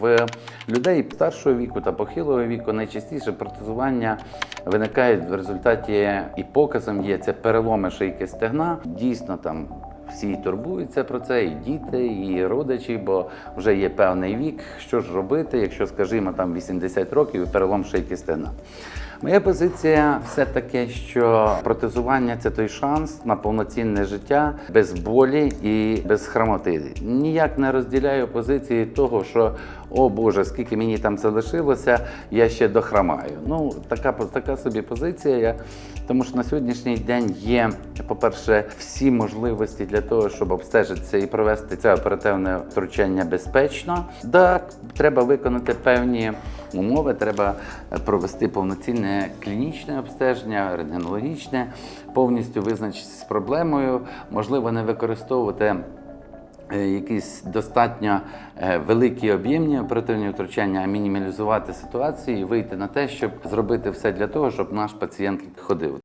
В людей старшого віку та похилого віку найчастіше протезування виникає в результаті і показом є це переломи шийки стегна. Дійсно там. Всі турбуються про це, і діти, і родичі, бо вже є певний вік. Що ж робити, якщо, скажімо, там 80 років і перелом шийки стегна. Моя позиція все таки, що протезування це той шанс на повноцінне життя без болі і без хромоти. Ніяк не розділяю позиції того, що о Боже, скільки мені там залишилося, я ще дохромаю. Ну така така собі позиція. Я тому що на сьогоднішній день є, по-перше, всі можливості для того, щоб обстежитися і провести це оперативне втручання безпечно. Так, треба виконати певні умови, треба провести повноцінне клінічне обстеження, рентгенологічне, повністю визначитися з проблемою, можливо, не використовувати. е, Якісь достатньо е, великі об'ємні оперативні втручання, а мінімалізувати ситуацію і вийти на те, щоб зробити все для того, щоб наш пацієнт ходив.